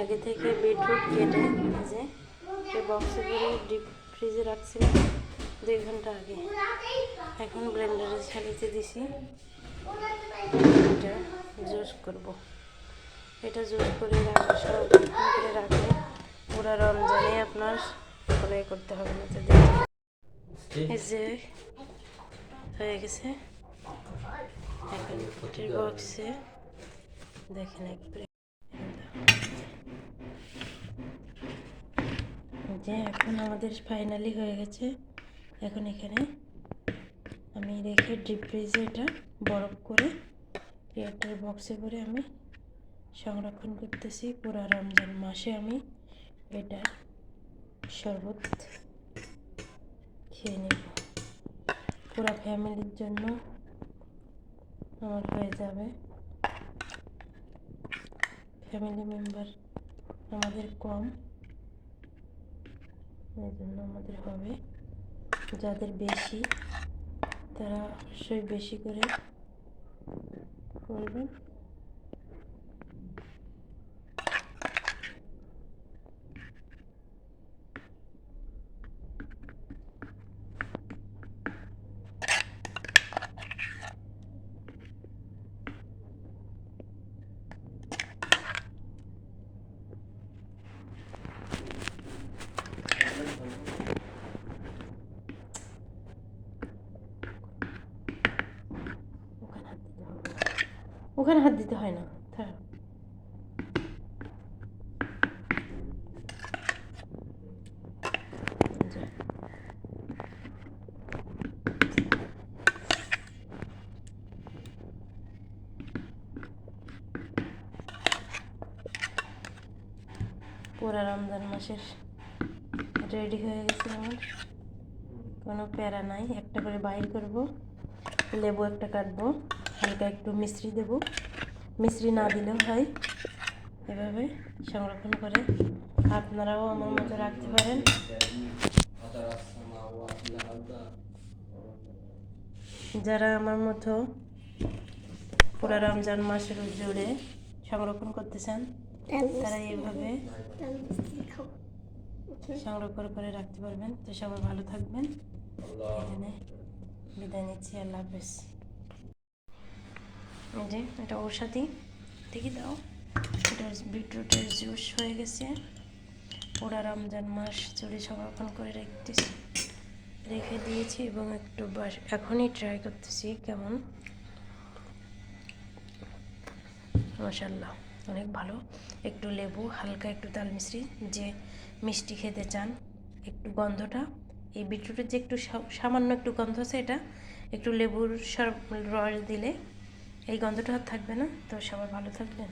আগে থেকে বিটরুট কেটে ভেজে এই বক্সে করে ডিপ ফ্রিজে রাখছিলাম। দুই ঘণ্টা আগে। এখন ব্লেন্ডারে ছাড়িতে দিছি। এটা জুস করব। এটা জুস করে রাখলে সংরক্ষণ করে রাখলে পুরো রমজানে আপনার ফলাই করতে হবে না এই যে হয়ে গেছে। এখন বক্সে দেখেন একবারে যে এখন আমাদের ফাইনালি হয়ে গেছে। এখন এখানে আমি রেখে ডিপ ফ্রিজে এটা বরফ করে এয়ারটার বক্সে করে আমি সংরক্ষণ করতেছি পুরো রমজান মাসে আমি এটা শরবত খেয়ে নেব। পুরো ফ্যামিলির জন্য আমার হয়ে যাবে। ফ্যামিলি মেম্বার আমাদের কম। এই জন্য আমাদের হবে। যাদের বেশি তারা অবশ্যই বেশি করে করবেন। ওখানে হাত দিতে হয় না, থাক। পুরা রমজান মাসের রেডি হয়ে গেছে আমার। কোনো প্যারা নাই, একটা করে বাইর করব, লেবু একটা কাটবো। হালকা একটু মিশ্রি দেব। মিশ্রি না দিলেও হয়। এভাবে সংরক্ষণ করে আপনারাও আমার মতো রাখতে পারেন। যারা আমার মতো পুরো রমজান মাসের জুড়ে সংরক্ষণ করতে চান, তারা এইভাবে সংরক্ষণ করে রাখতে পারবেন। তো সবাই ভালো থাকবেন। এখানে বিদায় নিচ্ছি। আল্লাহ হাফেজ। যে, এটা ঔষধি। দেখি দাও, এটা বিটরুটের জুস হয়ে গেছে। পুরা রমজান মাস জুড়ে সংরক্ষণ করে রেখেছি রেখে দিয়েছি এবং একটু বাস, এখনই ট্রাই করতেছি কেমন। মশাল্লাহ অনেক ভালো। একটু লেবু, হালকা একটু তাল মিশ্রি, যে মিষ্টি খেতে চান, একটু গন্ধটা। এই বিটরুটের যে একটু সামান্য একটু গন্ধ আছে এটা, একটু লেবুর রস দিলে এই গন্ধটা আর থাকবে না। তো সবাই ভালো থাকবেন।